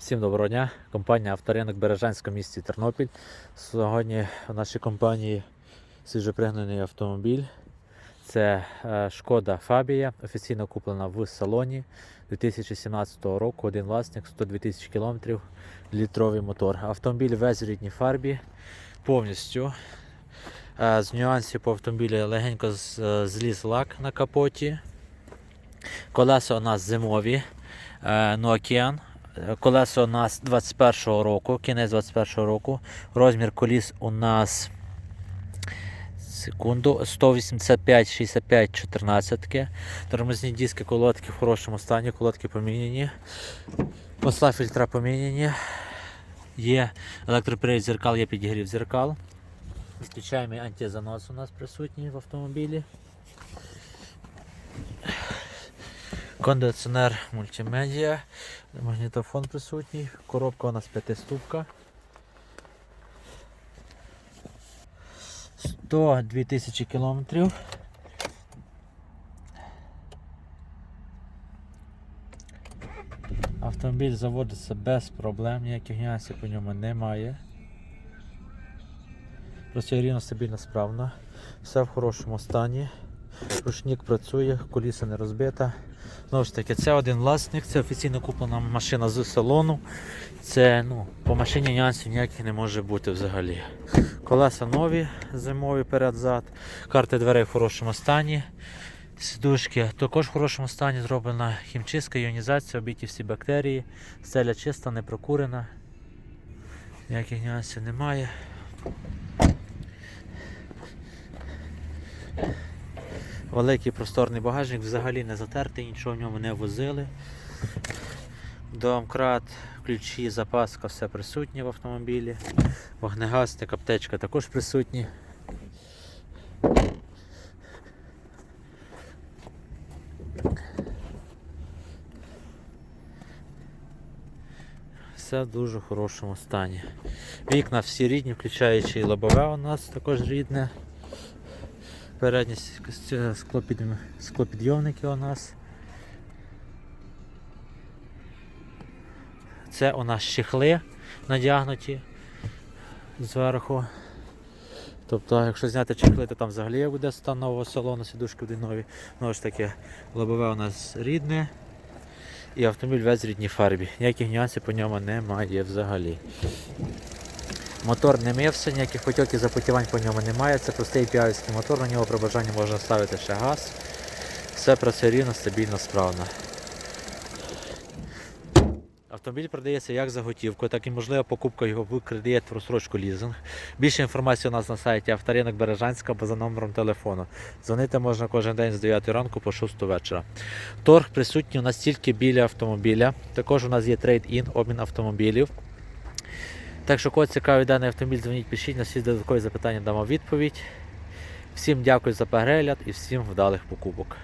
Всім доброго дня. Компанія Авторинок Бережанська в місті Тернопіль. Сьогодні в нашій компанії свіжопригнаний автомобіль. Це е, Шкода Фабія, офіційно куплена в салоні 2017 року. Один власник, 102 тисячі кілометрів, літровий мотор. Автомобіль весь в рідній фарбі повністю. Е, З нюансів по автомобілі легенько е, зліз лак на капоті. Колеса у нас зимові. Nokian. Колеса у нас 21-го року, кінець 21-го року. Розмір коліс у нас секунду 185 65 14 Тормозні диски, колодки в хорошому стані, колодки поміняні. Посла фільтра поміняні. Є електропривід зеркал, є підігрів зеркал. Включаємо антизанос у нас присутній в автомобілі. Кондиціонер мультимедіа, магнітофон присутній, коробка у нас п'ятиступка. 102 тисячі кілометрів. Автомобіль заводиться без проблем, ніяких нюансів по ньому немає. Працює рівно стабільно справно. Все в хорошому стані. Ручник працює, коліса не розбита. Знову ж таки, це один власник, це офіційно куплена машина з салону. Це ну, по машині нюансів ніяких не може бути взагалі. Колеса нові, зимові перед-зад, карти дверей в хорошому стані. Сідушки також в хорошому стані зроблена хімчистка, іонізація, обіті всі бактерії, стеля чиста, не прокурена. Ніяких нюансів немає. Великий просторний багажник, взагалі не затертий, нічого в ньому не возили. Домкрат, ключі, запаска, все присутнє в автомобілі. Вогнегасник, аптечка також присутні. Все в дуже хорошому стані. Вікна всі рідні, включаючи і лобове у нас також рідне. Передні с- с- склопід- склопідйомники у нас. Це у нас чехли надягнуті зверху. Тобто, якщо зняти чехли, то там взагалі буде стан нового салону, сідушки будуть нові. Знову ж таки, лобове у нас рідне. І автомобіль весь в рідній фарбі. Ніяких нюансів по ньому немає взагалі. Мотор не мився, ніяких потьоків запотівань по ньому немає. Це простий піавський мотор, на нього при бажанні можна ставити ще газ. Все працює рівно, стабільно, справно. Автомобіль продається як за готівку, так і можлива покупка його в кредит в розсрочку лізинг. Більше інформації у нас на сайті авторинок Бережанська або за номером телефону. Дзвонити можна кожен день з 9 ранку по 6 вечора. Торг присутній у нас тільки біля автомобіля. Також у нас є трейд-ін, обмін автомобілів. Так що, кого цікавий даний автомобіль, дзвоніть, пишіть, на всі додаткові запитання дамо відповідь. Всім дякую за перегляд і всім вдалих покупок.